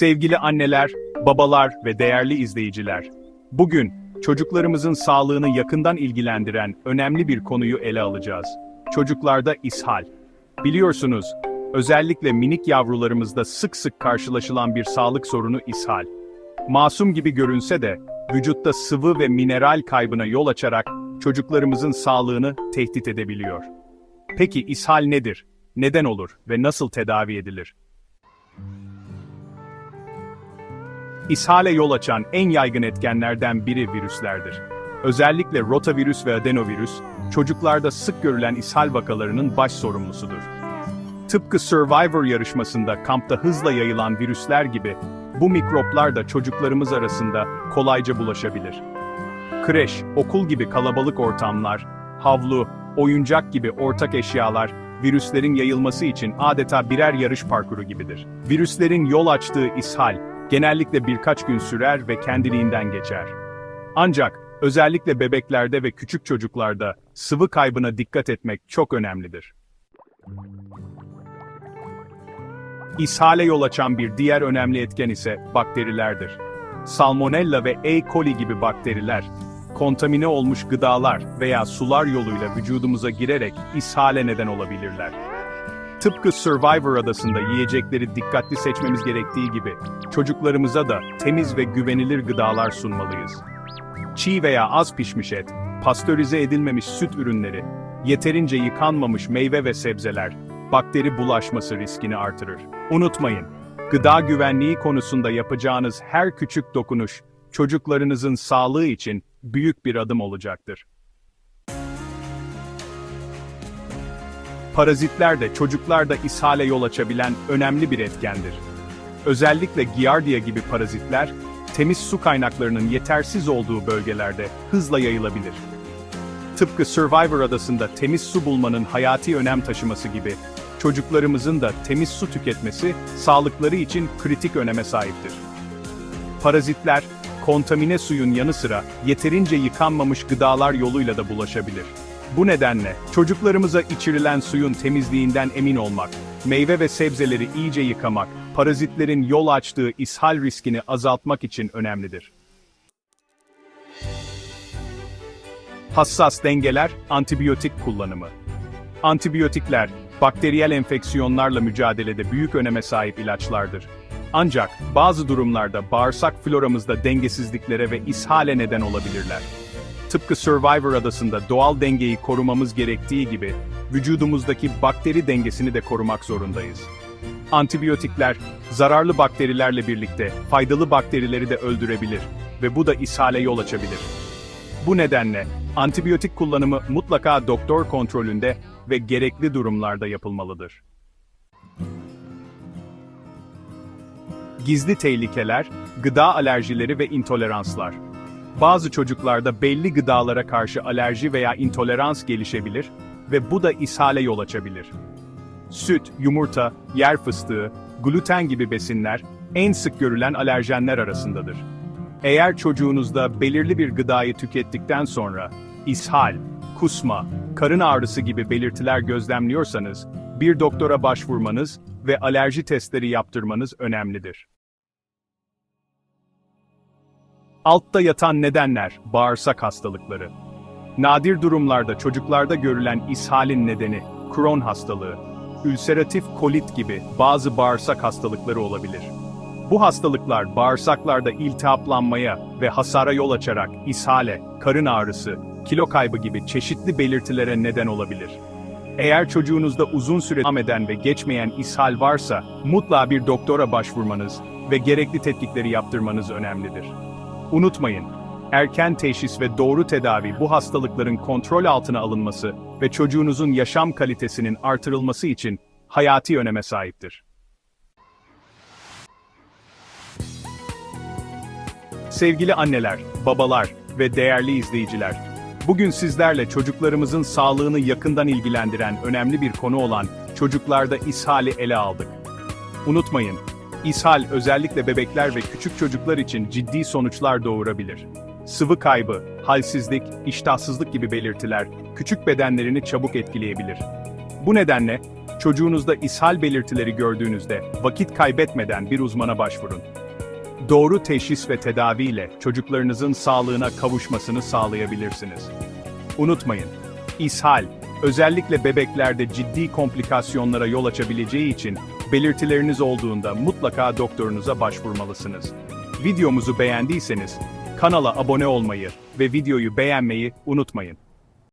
Sevgili anneler, babalar ve değerli izleyiciler. Bugün çocuklarımızın sağlığını yakından ilgilendiren önemli bir konuyu ele alacağız. Çocuklarda ishal. Biliyorsunuz, özellikle minik yavrularımızda sık sık karşılaşılan bir sağlık sorunu ishal. Masum gibi görünse de vücutta sıvı ve mineral kaybına yol açarak çocuklarımızın sağlığını tehdit edebiliyor. Peki ishal nedir? Neden olur ve nasıl tedavi edilir? İshale yol açan en yaygın etkenlerden biri virüslerdir. Özellikle rotavirüs ve adenovirüs, çocuklarda sık görülen ishal vakalarının baş sorumlusudur. Tıpkı Survivor yarışmasında kampta hızla yayılan virüsler gibi, bu mikroplar da çocuklarımız arasında kolayca bulaşabilir. Kreş, okul gibi kalabalık ortamlar, havlu, oyuncak gibi ortak eşyalar, virüslerin yayılması için adeta birer yarış parkuru gibidir. Virüslerin yol açtığı ishal, genellikle birkaç gün sürer ve kendiliğinden geçer. Ancak, özellikle bebeklerde ve küçük çocuklarda sıvı kaybına dikkat etmek çok önemlidir. İshale yol açan bir diğer önemli etken ise bakterilerdir. Salmonella ve E. coli gibi bakteriler, kontamine olmuş gıdalar veya sular yoluyla vücudumuza girerek ishale neden olabilirler. Tıpkı Survivor adasında yiyecekleri dikkatli seçmemiz gerektiği gibi, çocuklarımıza da temiz ve güvenilir gıdalar sunmalıyız. Çiğ veya az pişmiş et, pastörize edilmemiş süt ürünleri, yeterince yıkanmamış meyve ve sebzeler, bakteri bulaşması riskini artırır. Unutmayın, gıda güvenliği konusunda yapacağınız her küçük dokunuş, çocuklarınızın sağlığı için büyük bir adım olacaktır. Parazitler de çocuklarda ishale yol açabilen önemli bir etkendir. Özellikle Giardia gibi parazitler, temiz su kaynaklarının yetersiz olduğu bölgelerde hızla yayılabilir. Tıpkı Survivor adasında temiz su bulmanın hayati önem taşıması gibi, çocuklarımızın da temiz su tüketmesi sağlıkları için kritik öneme sahiptir. Parazitler, kontamine suyun yanı sıra yeterince yıkanmamış gıdalar yoluyla da bulaşabilir. Bu nedenle çocuklarımıza içirilen suyun temizliğinden emin olmak, meyve ve sebzeleri iyice yıkamak, parazitlerin yol açtığı ishal riskini azaltmak için önemlidir. Hassas dengeler, antibiyotik kullanımı. Antibiyotikler, bakteriyel enfeksiyonlarla mücadelede büyük öneme sahip ilaçlardır. Ancak bazı durumlarda bağırsak floramızda dengesizliklere ve ishale neden olabilirler. Tıpkı Survivor adasında doğal dengeyi korumamız gerektiği gibi, vücudumuzdaki bakteri dengesini de korumak zorundayız. Antibiyotikler, zararlı bakterilerle birlikte faydalı bakterileri de öldürebilir ve bu da ishale yol açabilir. Bu nedenle, antibiyotik kullanımı mutlaka doktor kontrolünde ve gerekli durumlarda yapılmalıdır. Gizli tehlikeler, gıda alerjileri ve intoleranslar. Bazı çocuklarda belli gıdalara karşı alerji veya intolerans gelişebilir ve bu da ishale yol açabilir. Süt, yumurta, yer fıstığı, gluten gibi besinler en sık görülen alerjenler arasındadır. Eğer çocuğunuzda belirli bir gıdayı tükettikten sonra ishal, kusma, karın ağrısı gibi belirtiler gözlemliyorsanız, bir doktora başvurmanız ve alerji testleri yaptırmanız önemlidir. Altta yatan nedenler, bağırsak hastalıkları. Nadir durumlarda çocuklarda görülen ishalin nedeni, Crohn hastalığı, ülseratif kolit gibi bazı bağırsak hastalıkları olabilir. Bu hastalıklar bağırsaklarda iltihaplanmaya ve hasara yol açarak ishale, karın ağrısı, kilo kaybı gibi çeşitli belirtilere neden olabilir. Eğer çocuğunuzda uzun süre devam eden ve geçmeyen ishal varsa, mutlaka bir doktora başvurmanız ve gerekli tetkikleri yaptırmanız önemlidir. Unutmayın, erken teşhis ve doğru tedavi bu hastalıkların kontrol altına alınması ve çocuğunuzun yaşam kalitesinin artırılması için hayati öneme sahiptir. Sevgili anneler, babalar ve değerli izleyiciler, bugün sizlerle çocuklarımızın sağlığını yakından ilgilendiren önemli bir konu olan çocuklarda ishali ele aldık. Unutmayın, ishal özellikle bebekler ve küçük çocuklar için ciddi sonuçlar doğurabilir. Sıvı kaybı, halsizlik, iştahsızlık gibi belirtiler küçük bedenlerini çabuk etkileyebilir. Bu nedenle Çocuğunuzda ishal belirtileri gördüğünüzde vakit kaybetmeden bir uzmana başvurun. Doğru teşhis ve tedaviyle çocuklarınızın sağlığına kavuşmasını sağlayabilirsiniz. Unutmayın, ishal, özellikle bebeklerde ciddi komplikasyonlara yol açabileceği için belirtileriniz olduğunda mutlaka doktorunuza başvurmalısınız. Videomuzu beğendiyseniz kanala abone olmayı ve videoyu beğenmeyi unutmayın.